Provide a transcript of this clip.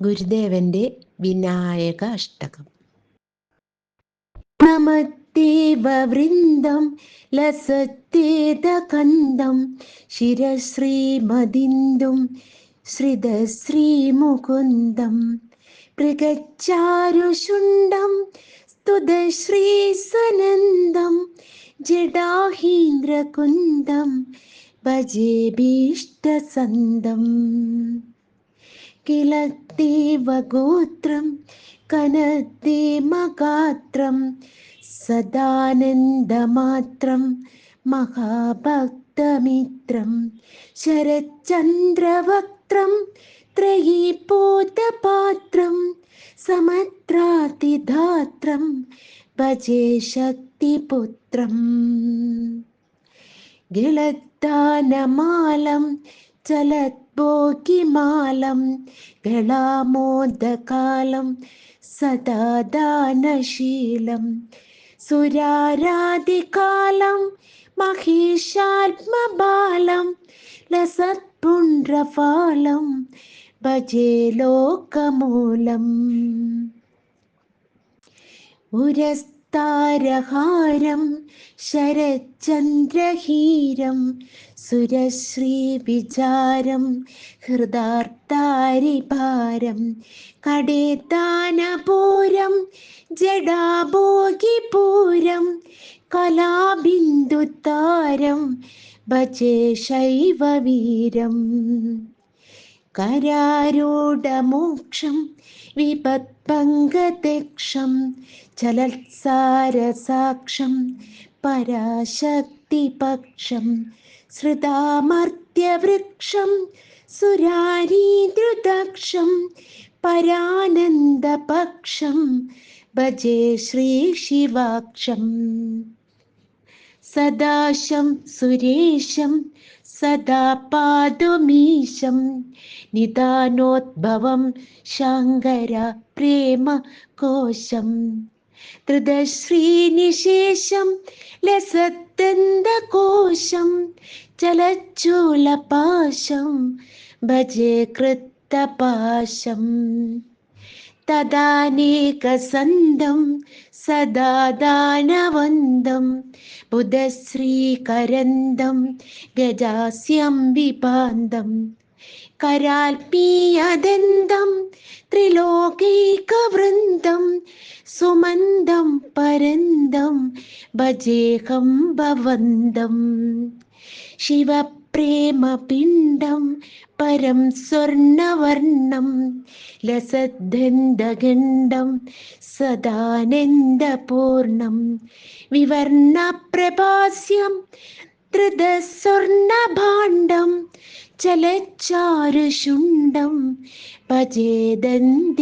ഗുരുദേവന്റെ വിനായക അഷ്ടകം. നമത്തേവ വൃന്ദം ലസത്തേത കന്ദം ശിരശ്രീമതിന്ദും ശ്രിതശ്രീമുകുന്ദം മൃഗച്ചാരുശുണ്ടം സ്തുതശ്രീസനന്ദം ജഡാഹീന്ദ്രകുന്ദം ഭജേഭീഷ്ടസന്തം കിളത്തേവ ഗോത്രം കനദ്ദേമഗാത്രം സദാനന്ദമാത്രം മഹാഭക്തമിത്രം ശരചന്ദ്രവക്ത്രം ത്രയീപോതപാത്രം സമത്രാതിധാത്രം ഭജേ ശക്തിപുത്രം ഗിളത്താനമാലം ചലത്ഭോഗിമാലം ഗളാമോദകാലം സദാദാനശീലം. സുരാരാധികാലം മഹിഷാത്മബാലം ലസത് പുണ്ഡ്രഫാലം ഭജേ ലോകമൂലം. ഉരസ്താരഹാരം ശരചന്ദ്രഹീരം സുരശ്രീവിചാരം ഹൃദാർത്താരിഭാരം കടേതാനപൂരം ജഡാഭോഗിപൂരം കലാബിന്ദുതാരം ഭജേ ശൈവവീരം. കരാരൂഢമോക്ഷം വിപത്പങ്കദക്ഷം ചലത്സാരസാക്ഷം പരാശക്തിപക്ഷം ശ്രുതാമർത്യവൃക്ഷം സുരാരീദ്രുതക്ഷം പരാനന്ദപക്ഷം ഭജേ ശ്രീശിവാക്ഷം സദാശം സുരേശം സദാ പാതുമീശം നിദാനോദ്ഭവം ശങ്കര പ്രേമ കോശം. ധൃതശ്രീനിശേഷം ലസത്തന്തകോശം ചലച്ചൂലപാശം ഭജേ കൃത്തപാശം. തദാനേകസന്തം സദാ ദാനവന്തം ബുധശ്രീകരന്തം ഗജാസ്യം വിപാന്തം കരാൽപീയദന്തം ത്രിലോകൈകവൃന്ദം സുമന്ദം പരന്തം ഭജേഹം ഭവന്തം ശിവപ്രേമപിണ്ഡം പരം സ്വർണവർണം ലസദ്ധന്തഗണ്ഡം സദാനന്ദപൂർണം വിവർണപ്രഭാസ്യം ധൃതസ്വർണഭാണ്ഡം ചലച്ചാരുശുണ്ടം ഭജേദന്തിതുണ്ടം